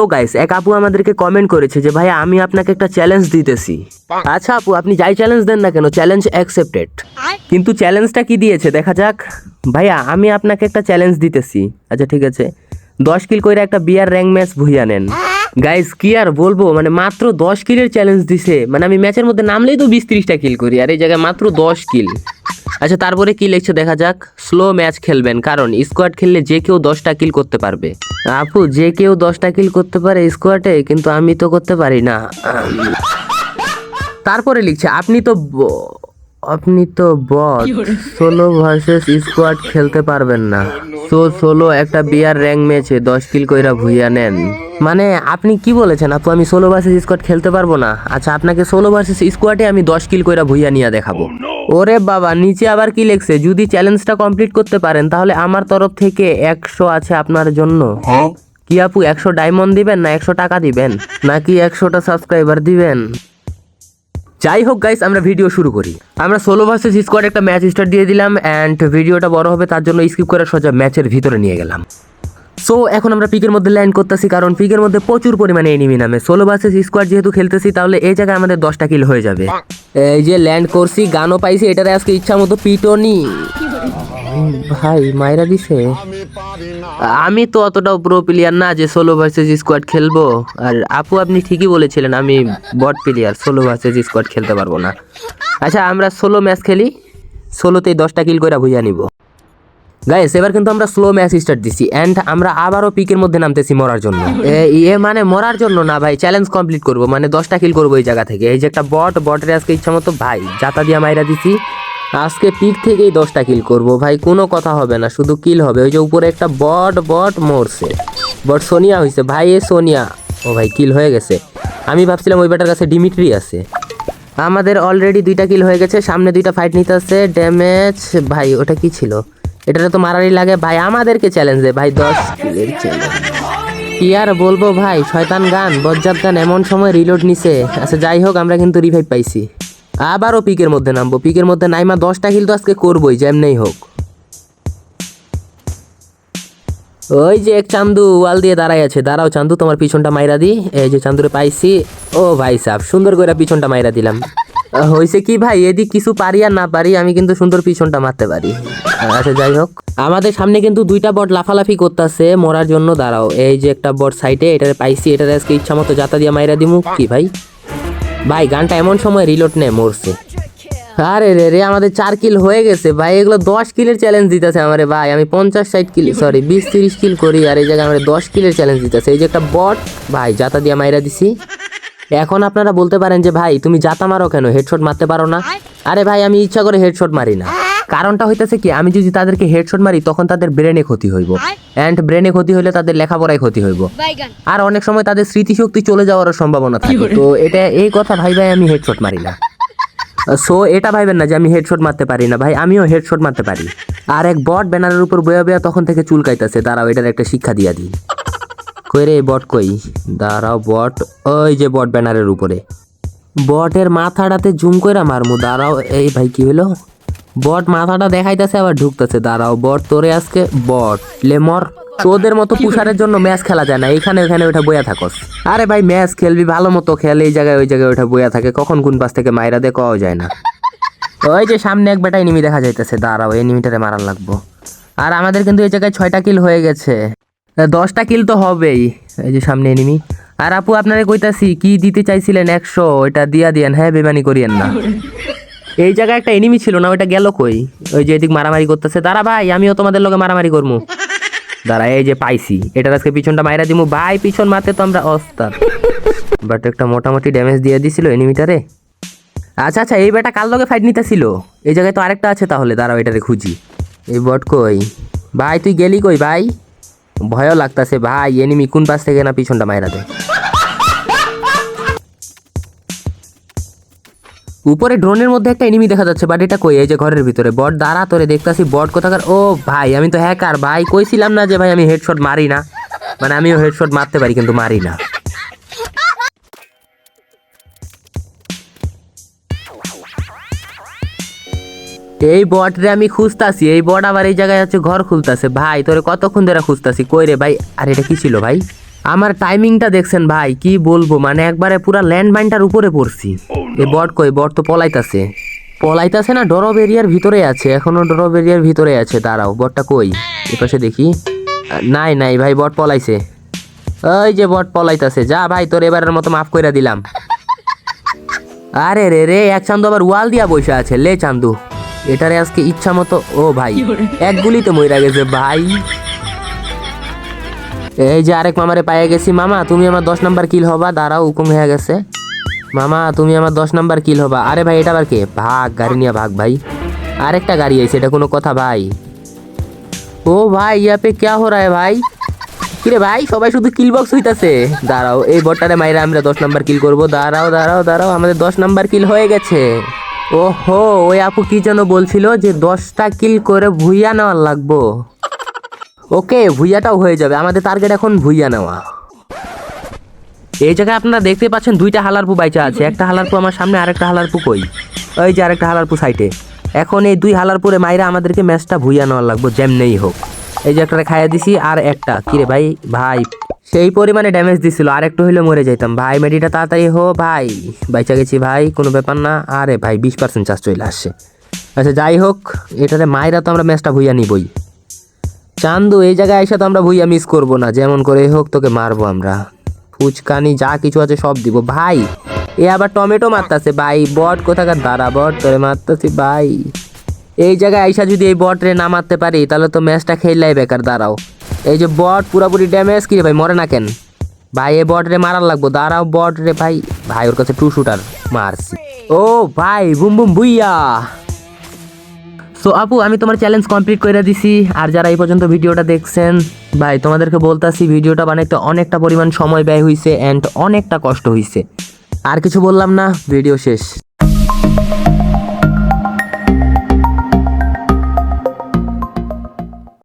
So guys এক আপু আমাদেরকে কমেন্ট করেছে যে ভাই আমি আপনাকে একটা চ্যালেঞ্জ দিতেছি। আচ্ছা আপু আপনি যাই চ্যালেঞ্জ দেন না কেন চ্যালেঞ্জ অ্যাকসেপ্টেড কিন্তু চ্যালেঞ্জটা কি দিয়েছে? দেখা যাক। ভাইয়া আমি আপনাকে একটা চ্যালেঞ্জ দিতেছি। আচ্ছা ঠিক আছে। দশ কিল করে একটা বিয়ার র্যাঙ্ক ম্যাচ ভুইয়া নেন। গাইস কি আর বলব? মানে মাত্র দশ কিলের চ্যালেঞ্জ দিছে। মানে আমি ম্যাচের মধ্যে নামলেই তো বিশ ত্রিশটা কিল করি। আর এই জায়গায় মাত্র দশ কিল আচ্ছা তারপরে কি লিখছে? দেখা যাক। স্লো ম্যাচ খেলবেন। কারণ স্কোয়াড খেললে যে কেউ দশটা কিল করতে পারবে। আপু, যে কেউ দশটা কিল করতে পারে স্কোয়াডে কিন্তু আমি তো করতে পারি না। তারপরে লিখছে, আপনি তো আপনি তো বট সোলো ভার্সেস স্কোয়াড খেলতে পারবেন না। সো সোলো একটা বিয়ার র্যাঙ্ক ম্যাচে দশ কিল কইরা ভুইয়া নেন। মানে আপনি কি বলেছেন আপু আমি সোলো ভার্সেস স্কোয়াড খেলতে পারব না? আচ্ছা আপনাকে সোলো ভার্সেস স্কোয়াডে আমি দশ কিল কইরা ভুইয়া নিয়ে দেখাবো। ওরে বাবা নিচে আবার কি লেখছে? যদি চ্যালেঞ্জটা কমপ্লিট করতে পারেন তাহলে আমার তরফ থেকে একশো আছে আপনার জন্য। কি আপু একশো ডায়মন্ড দিবেন না একশো টাকা দিবেন? নাকি একশোটা সাবস্ক্রাইবার দিবেন? যাই হোক গাইস আমরা ভিডিও শুরু করি। আমরা সোলো ভার্সেস স্কোয়াড একটা ম্যাচ স্টার্ট দিয়ে দিলাম অ্যান্ড ভিডিওটা বড় হবে, তার জন্য স্কিপ করে সোজা ম্যাচের ভিতরে নিয়ে গেলাম। সো এখন আমরা পিকের মধ্যে ল্যান্ড করতেছি, কারণ পিকের মধ্যে প্রচুর পরিমাণে এনিমি নামে। সোলো ভার্সেস স্কোয়াড যেহেতু খেলতেছি, তাহলে এই জায়গায় আমাদের দশটা কিল হয়ে যাবে। এই যে ল্যান্ড করছি, গানও পাইছি এটারে আজকে ইচ্ছা মতো পিটনি ভাই, মাইরা দিছে? আমি তো অতটাও প্রো প্লেয়ার না যে সোলো ভার্সেস স্কোয়াড খেলব। আর আপু, আপনি ঠিকই বলেছিলেন, আমি bot player solo versus squad খেলতে পারব না। আচ্ছা আমরা সোলো ম্যাচ খেলি ষোলোতেই দশটা কিল করে ভুইয়া নিব। গাইস এবার কিন্তু আমরা স্লো ম্যাচ স্টার্ট দিছি এন্ড আমরা আবারও পিকের মধ্যে নামতেছি মরার জন্য। এ ইয়ে মানে মরার জন্য না ভাই চ্যালেঞ্জ কমপ্লিট করব মানে দশটা কিল করব এই জায়গা থেকে। এই যে একটা বট বটের আজকে ইচ্ছা মতো ভাই জাতা দিয়া মাইরা দিছি। আজকে পিক থেকেই দশটা কিল করব। ভাই, কোনো কথা হবে না, শুধু কিল হবে। ওই যে উপরে একটা বট বট মরছে। বট সোনিয়া হয়েছে ভাই, এ সোনিয়া। ও ভাই কিল হয়ে গেছে। আমি ভাবছিলাম ওই ব্যাটার কাছে ডিমিট্রি আছে। আমাদের অলরেডি দুইটা কিল হয়ে গেছে। সামনে দুইটা ফাইট নিতে আছে। ড্যামেজ ভাই, ওটা কি ছিল? এটাতে তো মারারই লাগে। ভাই, আমাদেরকে চ্যালেঞ্জ দে। ভাই, দশ কিলের চ্যালেঞ্জ কি আর বলব ভাই? শয়তান গান, বজ্জাত গান, এমন সময় রিলোড নিছে। আচ্ছা যাই হোক, আমরা কিন্তু রিভাইভ পাইছি। আবারও পিকের মধ্যে নামবো। পিকের মধ্যে নাইমা দশটা কিল তো আজকে করবোই, যেমনেই হোক। ওই যে এক চান্দু ওয়াল দিয়ে দাঁড়াই আছে। দাঁড়াও চান্দু, তোমার পিছনটা মাইরা দি। এই যে চান্দুরে পাইছি। ও ভাই সাহ সুন্দর করে পিছনটা মাইরা দিলাম। হয়েছে কি ভাই? এদিক কিছু পারি আর না পারি, আমি কিন্তু সুন্দর পিছনটা মারতে পারি। আচ্ছা যাই হোক। আমাদের সামনে কিন্তু দুইটা বট লাফালাফি করতেছে মরার জন্য। দাঁড়াও, এই যে একটা বট সাইডে, এটারে পাইছি, এটারে আজকে ইচ্ছা মতো জাতা দিয়া মাইরা দিমু। কি ভাই? ভাই, গানটা এমন সময় রিলোড নেয় মরছে। আরে রে রে, আমাদের চার কিল হয়ে গেছে, ভাই, এগুলো দশ কিলের চ্যালেঞ্জ দিতেছে আমারে, ভাই, আমি পঞ্চাশ ষাট কিল সরি বিশ তিরিশ কিল করি, আর এই জায়গায় আমার দশ কিলের চ্যালেঞ্জ দিতেছে। এই যে একটা বট ভাই, জাতা দিয়ে মাইরা দিছি। এখন আপনারা বলতে পারেন যে, ভাই, তুমি জাতা মারো কেন? হেডশট মারতে পারো না। আরে ভাই, আমি ইচ্ছা করে হেডশট মারি না। কারণটা হইতেছে কি আমি যদি তাদেরকে হেডশট মারি তখন তাদের ব্রেনে ক্ষতি হইব। অ্যান্ড ব্রেনে ক্ষতি হইলে তাদের লেখাপড়ায় ক্ষতি হইব। আর অনেক সময় তাদের স্মৃতিশক্তি চলে যাওয়ার সম্ভাবনা থাকে। তো এটা এই কথা ভাই ভাই আমি হেডশট মারি না সো এটা ভাইবেন না যে আমি হেডশট মারতে পারি না। ভাই আমিও হেডশট মারতে পারি। আর এক বট ব্যানারের উপর বয়া বয়া তখন থেকে চুলকাইতেছে। দাঁড়াও এটার একটা শিক্ষা দিয়া দিই। কই রে বট কই? দাঁড়াও বট ওই যে বট ব্যানারের উপরে। বটের মাথাটাতে জুম কইরা মারমু। দাঁড়াও এই ভাই কি হলো বট মাথাটা দেখাইতেছে, আবার ঢুকতেছে। দাঁড়াও, বট, তোরে আজকে বট, লেমর। তোদের মতো পুষারের জন্য ম্যাচ খেলা যায় না। এখানে ওখানে ওঠা বইয়া থাকস। আরে ভাই, ম্যাচ খেলবি, ভালো মতো খেল। এই জায়গায়, ওই জায়গায় ওঠা বইয়া থাকে। কখন কোন পাশ থেকে মাইরা দে কওয়া যায় না। ওই যে সামনে এক বেটা এনিমি দেখা যাইতেছে। দাঁড়াও এনিমিটারে মারার লাগবো। আর আমাদের কিন্তু এই জায়গায় ছয়টা কিল হয়ে গেছে। দশটা কিল তো হবেই। এই যে সামনে এনিমি আর আপু, আপনারে কইতাছি, কি দিতে চাইছিলেন একশো? ওইটা দিয়া দিয়েন। হ্যাঁ বেমানি করিয়েন না। এই জায়গায় একটা এনিমি ছিল না, ওইটা গেল কই? ওই যে এদিক মারামারি করতেছে। দাঁড়া ভাই, আমিও তোমাদের লগে মারামারি করব দাঁড়া, এই যে পাইছি। এটার আজকে পিছনটা মাইরা দিমু। ভাই, পিছন মারতে তো আমরা অস্তার। বাট একটা মোটামুটি ড্যামেজ দিয়ে দিছিল এনিমিটারে আচ্ছা আচ্ছা এই বেটা কার লগে ফাইট নিতেছিল? এই জায়গায় তো আরেকটা আছে তাহলে। দাঁড়াও, এটারে খুঁজি। এই বট কই? ভাই, তুই গেলি কই ভাই? ভয়ও লাগতাছে। ভাই এনিমি কোন পাশ থেকে না পিছনটা মাইরা দেয়? উপরে ড্রোনের মধ্যে একটা এনিমি দেখা যাচ্ছে বাট এটা কই? এই যে ঘরের ভিতরে। বট, দাঁড়া তোরে, দেখতাছি বট কোথাকার। ও ভাই, আমি তো হ্যাকার ভাই। কইছিলাম না যে ভাই, আমি হেডশট মারি না। মানে আমিও হেডশট মারতে পারি, কিন্তু মারি না। এই বট রে আমি খুঁজতাছি। এই বট আবার এই জায়গায় হচ্ছে ঘর খুলতাছে। ভাই, তোরে কতক্ষণ ধরে খুঁজতাছি? কই রে ভাই? আর, এটা কি ছিল ভাই? আমার টাইমিংটা দেখছেন ভাই কি বলব? মানে একবারে পুরা ল্যান্ড মাইনটার উপরে পড়ছি। এ বট কই বট তো পলাইতাছে। পলাইতাছে না ডরব এরিয়ার ভিতরে আছে এখনও ডরব এরিয়ার ভিতরে আছে দাঁড়াও বটটা কই? এ পাশে দেখি। নাই নাই ভাই বট পলাইছে। ওই যে বট পলাইতাছে যা ভাই তোর এবারের মতো মাফ কইরা দিলাম। আরে রে রে এক চান্দু আবার ওয়াল দিয়া বসে আছে লে চান্দু। এটারে আজকে ইচ্ছা মতো ও ভাই এক গুলিতে মইরা গেছে ভাই। এই যে আরেক মামারে পাইয়া গেছি, মামা, তুমি আমার দশ নাম্বার কিল হবা, দাঁড়াও, হুকুম হয়ে গেছে। মামা, তুমি আমার দশ নাম্বার কিল হবা। আরে ভাই, এটা আবার কে? ভাগ, গাড়ি নিয়ে ভাগ, ভাই। আরেকটা গাড়ি আছে এটা কোনো কথা, ভাই। ও ভাই ইয়া পে ক্যা হো রা হ্যায় ভাই? কিরে ভাই, সবাই শুধু কিল বক্স হইতাছে। দাঁড়াও, এই বটটারে মাইরা আমরা দশ নাম্বার কিল করব। দাঁড়াও দাঁড়াও দাঁড়াও, আমাদের দশ নাম্বার কিল হয়ে গেছে। ওহো, ওই আপু কি যেন বলছিল যে দশটা কিল করে ভুইয়া নেওয়ার লাগবো। ওকে, ভুইয়াটাও হয়ে যাবে। আমাদের টার্গেট এখন ভুইয়া নেওয়া। এই জায়গায় আপনারা দেখতে পাচ্ছেন দুইটা হালারপু বাইচা আছে। একটা হালারপু আমার সামনে, আরেকটা হালারপু কই? ওই যে আরেকটা হালারপু সাইটে। এখন এই দুই হালারপুরে মাইরা আমাদেরকে ম্যাচটা ভুইয়া নেওয়ার লাগবো, যেমনেই হোক। এই যে একটা খাইয়া দিছি, আর একটা। কিরে ভাই ভাই। সেই পরিমাণে ড্যামেজ দিছিল আর একটু হইলে মরে যাইতাম। ভাই, মেডিটা তাড়াতাড়ি হো, ভাই। বাইচা গেছি ভাই, কোনো ব্যাপার না। আরে ভাই, বিশ পার্সেন্ট চার্জ চলে আসছে। আচ্ছা যাই হোক এটাতে মাইরা তো আমরা ম্যাচটা ভুইয়া নিবই। চান্দু, এই জায়গায় এসে তো আমরা ভুইয়া মিস করব না। যেমন করে হোক, তোকে মারবো আমরা। ফুচকানি, যা কিছু আছে সব দিব। ভাই, এ আবার টমেটো মারতাছে। ভাই, বট কোথাকার? দাঁড়া, বট তোরে মারতাছি, ভাই। এই জায়গায় আইসা যদি এই বট রে না মারতে পারি, তাহলে তো ম্যাচটা খেললাই বেকার, দাঁড়াও। এই যে বট পুরাপুরি ড্যামেজ কি রে ভাই, মরে না কেন? ভাই, এ বট রে মারার লাগবো। দাঁড়াও বট রে ভাই। ভাই, ওর কাছে টু শুটার মারছি। ও, ভাই, বুম বুম বুইয়া সো আপু, আমি তোমার চ্যালেঞ্জ কমপ্লিট করে দিছি। আর যারা এই পর্যন্ত ভিডিওটা দেখছেন, ভাই, তোমাদেরকে বলতাছি, ভিডিওটা বানাইতে অনেকটা পরিমাণ সময় ব্যয় হয়েছে অ্যান্ড অনেকটা কষ্ট হয়েছে আর কিছু বললাম না, ভিডিও শেষ।